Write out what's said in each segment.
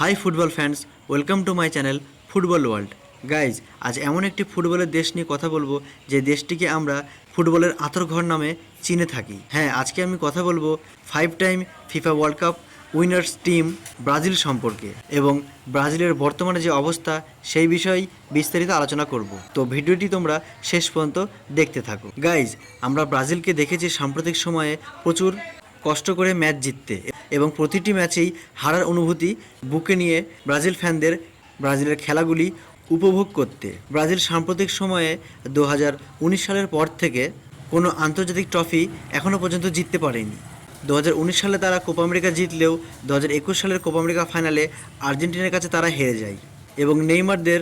Hi football fans welcome to my channel football world guys আজ এমন একটি ফুটবলের দেশ নিয়ে কথা বলব, যে দেশটিকে আমরা ফুটবলের আতরঘর নামে চিনে থাকি। হ্যাঁ আজকে আমি কথা বলব five time FIFA world cup winners team Brazil সম্পর্কে এবং ব্রাজিলের বর্তমানে যে অবস্থা, সেই বিষয়ে বিস্তারিত আলোচনা করব। তো ভিডিওটি তোমরা শেষ পর্যন্ত দেখতে থাকো। গাইজ আমরা ব্রাজিলকে দেখেছি সাম্প্রতিক সময়ে প্রচুর কষ্ট করে ম্যাচ জিততে এবং প্রতিটি ম্যাচেই হারার অনুভূতি বুকে নিয়ে ব্রাজিল ফ্যানদের, ব্রাজিলের খেলাগুলি উপভোগ করতে। ব্রাজিল সাম্প্রতিক সময়ে দু হাজার উনিশ সালের পর থেকে কোনো আন্তর্জাতিক ট্রফি এখনও পর্যন্ত জিততে পারেনি। দু হাজার উনিশ সালে তারা কোপা আমেরিকা জিতলেও দু হাজার একুশ সালের কোপা আমেরিকা ফাইনালে আর্জেন্টিনার কাছে তারা হেরে যায় এবং নেইমারদের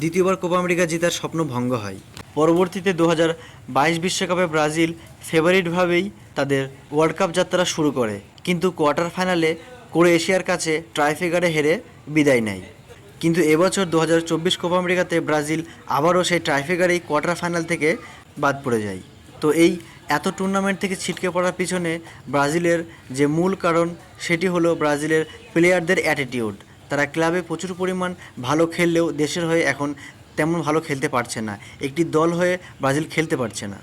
দ্বিতীয়বার কোপা আমেরিকা জেতার স্বপ্ন ভঙ্গ হয়। পরবর্তীতে দু বাইশ বিশ্বকাপে ব্রাজিল ফেভারিটভাবেই তাদের ওয়ার্ল্ড কাপ যাত্রা শুরু করে। কিন্তু কোয়ার্টার ফাইনালে ক্রোয়েশিয়ার কাছে ট্রাইফিগারে হেরে বিদায় নেয়। কিন্তু এবছর দু হাজার চব্বিশ কোপা আমেরিকাতে ব্রাজিল আবারও সেই ট্রাইফিগারেই কোয়ার্টার ফাইনাল থেকে বাদ পড়ে যায়। তো এই এত টুর্নামেন্ট থেকে ছিটকে পড়ার পিছনে ব্রাজিলের যে মূল কারণ, সেটি হলো ব্রাজিলের প্লেয়ারদের অ্যাটিটিউড তারা ক্লাবে প্রচুর পরিমাণ ভালো খেললেও দেশের হয়ে এখন তেমন ভালো খেলতে পারছে না। একটি দল হয়ে ব্রাজিল খেলতে পারছে না।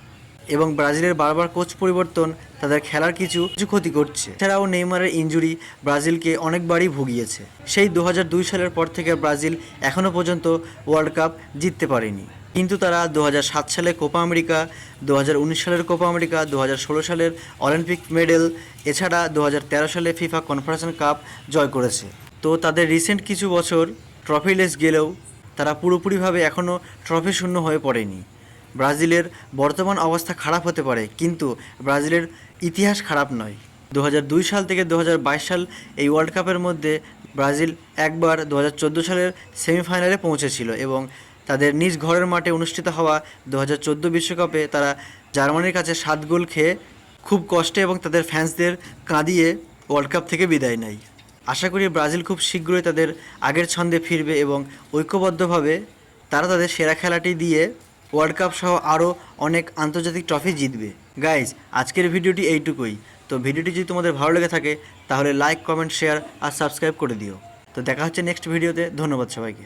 এবং ব্রাজিলের বারবার কোচ পরিবর্তন, তাদের খেলার কিছু কিছু ক্ষতি করছে। এছাড়াও নেইমারের ইঞ্জুরি ব্রাজিলকে অনেকবারই ভুগিয়েছে। সেই দু হাজার দুই সালের পর থেকে ব্রাজিল এখনও পর্যন্ত ওয়ার্ল্ড কাপ জিততে পারেনি। কিন্তু তারা দু হাজার সাত সালে কোপা আমেরিকা দু হাজার উনিশ সালের কোপা আমেরিকা দু হাজার ষোলো সালের অলিম্পিক মেডেল এছাড়া দু হাজার তেরো সালে ফিফা কনফারেশন কাপ জয় করেছে। তো তাদের রিসেন্ট কিছু বছর ট্রফি ট্রফিলেস গেলেও তারা পুরোপুরিভাবে এখনও ট্রফি শূন্য হয়ে পড়েনি। ব্রাজিলের বর্তমান অবস্থা খারাপ হতে পারে, কিন্তু ব্রাজিলের ইতিহাস খারাপ নয়। দু সাল থেকে দু হাজার বাইশ সাল এই ওয়ার্ল্ড কাপের মধ্যে ব্রাজিল একবার দু হাজার চোদ্দ সালের সেমিফাইনালে পৌঁছেছিল এবং তাদের নিজ ঘরের মাঠে অনুষ্ঠিত হওয়া দু বিশ্বকাপে তারা জার্মানির কাছে সাত গোল খেয়ে খুব কষ্টে এবং তাদের ফ্যান্সদের কাঁদিয়ে ওয়ার্ল্ড কাপ থেকে বিদায় নেয়। আশা করি ব্রাজিল খুব শীঘ্রই তাদের আগের ছন্দে ফিরবে এবং ঐক্যবদ্ধভাবে তারা তাদের সেরা খেলাটি দিয়ে ওয়ার্ল্ড কাপ সহ আরও অনেক আন্তর্জাতিক ট্রফি জিতবে। গাইজ আজকের ভিডিওটি এইটুকুই। তো ভিডিওটি যদি তোমাদের ভালো লেগে থাকে, তাহলে লাইক কমেন্ট শেয়ার আর সাবস্ক্রাইব করে দিও। তো দেখা হচ্ছে নেক্সট ভিডিওতে ধন্যবাদ সবাইকে।